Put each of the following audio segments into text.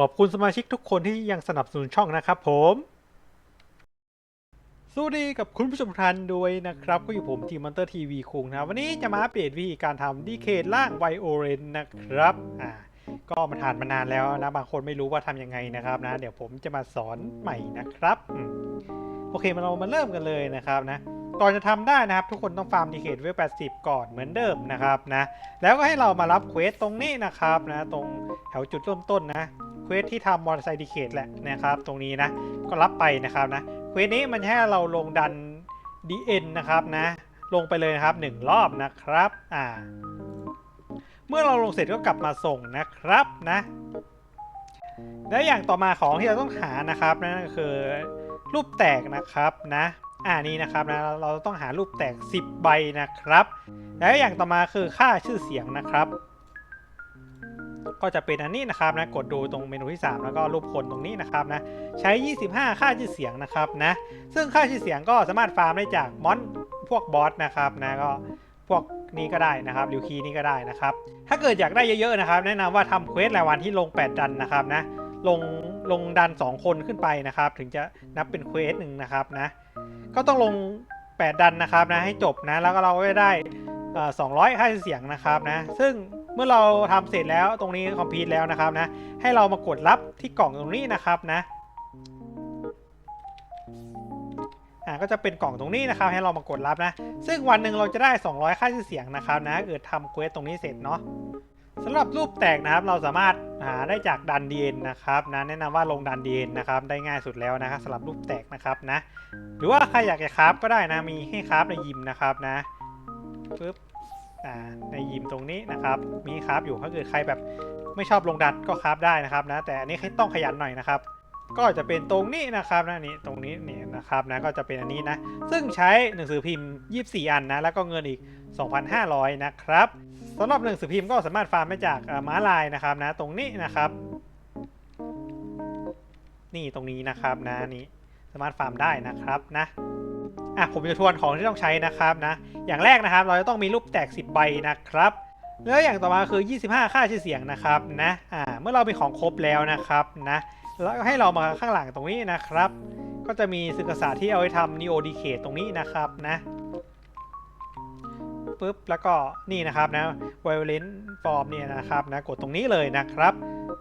ขอบคุณสมาชิกทุกคนที่ยังสนับสนุนช่องนะครับผมสวัสดีกับคุณผู้ชมทุกท่านด้วยนะครับ ก็อยู่ผมทีมมอนเตอร์ทีวีคุงนะวันนี้จะมาอัปเดตวิธีการทำดีเคทล่างไวโอเรนนะครับอ่าก็มาทานมานานแล้วนะ บางคนไม่รู้ว่าทำยังไงนะครับนะ เดี๋ยวผมจะมาสอนใหม่นะครับโอเคมาเรามาเริ่มกันเลยนะครับนะก่อนจะทำได้นะครับ ทุกคนต้องฟาร์มดีเคทเวล80 ก่อนเหมือนเดิมนะครับนะแล้วก็ให้เรามารับเควสตรงนี้นะครับนะ ตรงแถวจุดเริ่มต้นนะ ควสที่ทำมอเตอร์ไซค์ดีเคทแหละนะครับ ตรงนี้นะ ก็รับไปนะครับนะ เควสนี้มันจะให้เราลงดัน DN นะครับนะ ลงไปเลยนะครับหนึ่งรอบนะครับ อ่า เมื่อเราลงเสร็จก็กลับมาส่งนะครับนะ และอย่างต่อมาของที่เราต้องหานะครับนั่นก็คือรูปแตกนะครับนะอ่านี้นะครับนะเราต้องหารูปแตก 10 ใบนะครับ แล้วอย่างต่อมาคือค่าชื่อเสียงนะครับ ก็จะเป็นอันนี้นะครับนะกดดูตรงเมนูที่ 3 แล้วก็รูปคนตรงนี้นะครับนะใช้ 25 ค่าชื่อเสียงนะครับนะซึ่งค่าชื่อเสียงก็สามารถฟาร์มได้จากมอนพวกบอสนะครับนะก็พวกนี้ก็ได้นะครับริวคีนี่ก็ได้นะครับ ถ้าเกิดอยากได้เยอะๆนะครับ แนะนำว่าทำเควสรายวันที่ลง 8 ดันนะครับนะลงลงดัน 2 คนขึ้นไปนะครับ ถึงจะนับเป็นเควสหนึ่งนะครับนะก็ต้องลง 8 ดันนะครับนะให้จบนะแล้วก็เราก็ได้เอ่อ200 ค่าเสียงนะครับนะซึ่ง เมื่อเราทำเสร็จแล้วตรงนี้คอมพลีทแล้วนะครับนะ ให้เรามากดรับที่กล่องตรงนี้นะครับนะอ่าก็จะเป็นกล่องตรงนี้นะครับ ให้เรามากดรับนะ ซึ่งวันหนึ่งเราจะได้ 200 ค่าชื่อเสียงนะครับนะเกิดทำเควสตรงนี้เสร็จเนาะสำหรับรูปแตกนะครับเราสามารถหาได้จากดันดีเอ็นนะครับนะแนะนำว่าลงดันดีเอ็นนะครับได้ง่ายสุดแล้วนะครับสำหรับรูปแตกนะครับนะ หรือว่าใครอยากจะคราฟก็ได้นะมีให้คราฟในยิมนะครับนะปึ๊บ ในยิมตรงนี้นะครับ มีคราฟอยู่ถ้าเกิดใครแบบไม่ชอบลงดันก็คราฟได้นะครับนะ แต่อันนี้ต้องขยันหน่อยนะครับก็จะเป็นตรงนี้นะครับนะนี่ตรงนี้นี่นะครับนะก็จะเป็นอันนี้นะ ซึ่งใช้หนังสือพิมพ์ 24 อันนะ แล้วก็เงินอีก 2,500 นะครับสำหรับหนังสือพิมพ์ก็สามารถฟาร์มได้จากม้าลายนะครับนะ ตรงนี้นะครับ นี่ตรงนี้นะครับนะนี่สามารถฟาร์มได้นะครับนะ อะผมจะทวนของที่ต้องใช้นะครับนะ อย่างแรกนะครับ เราจะต้องมีรูปแตก 10 ใบนะครับแล้วอย่างต่อมาคือ 25 ค่าชื่อเสียงนะครับนะอ่าเมื่อเรามีของครบแล้วนะครับนะแล้วให้เรามาข้างหลังตรงนี้นะครับ ก็จะมีศึกษาสตร์ที่เอาไว้ทำ Neo Decade ตรงนี้นะครับนะปุ๊บแล้วก็นี่นะครับนะ Violent Form เนี่ยนะครับนะกดตรงนี้เลยนะครับ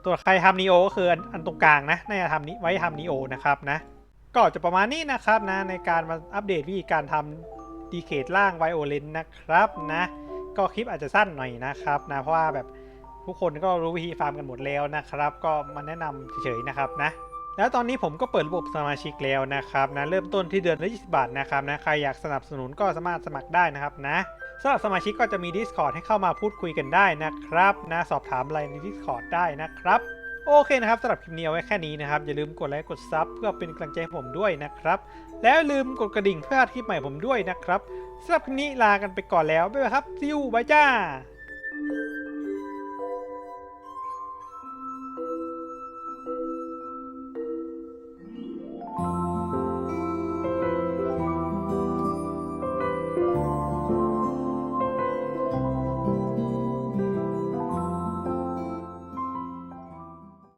ตัวใครทำ Neo ก็คืออันตรงกลางนะน่าจะทำนี้ไว้ทำ Neo นะครับนะ ก็จะประมาณนี้นะครับนะในการมาอัปเดตวิธีการทำ Decade ล่าง Violent นะครับนะก็คลิปอาจจะสั้นหน่อยนะครับนะเพราะว่าแบบทุกคนก็รู้วิธีฟาร์มกันหมดแล้วนะครับ ก็มาแนะนำเฉยๆนะครับนะแล้วตอนนี้ผมก็เปิดระบบสมาชิกแล้วนะครับนะเริ่มต้นที่เดือนละ20 บาทนะครับนะใครอยากสนับสนุนก็สามารถสมัครได้นะครับนะสำหรับสมาชิกก็จะมี Discord ให้เข้ามาพูดคุยกันได้นะครับนะสอบถามอะไรใน Discord ได้นะครับ โอเคนะครับสำหรับคลิปนี้เอาไว้แค่นี้นะครับ อย่าลืมกดไลค์กดซับเพื่อเป็นกำลังใจให้ผมด้วยนะครับ แล้วลืมกดกระดิ่งเพื่อพลาคลิปใหม่ผมด้วยนะครับสำหรับคลิปนี้ลากันไปก่อนแล้วบ๊ายบายครับซิวบายจ้า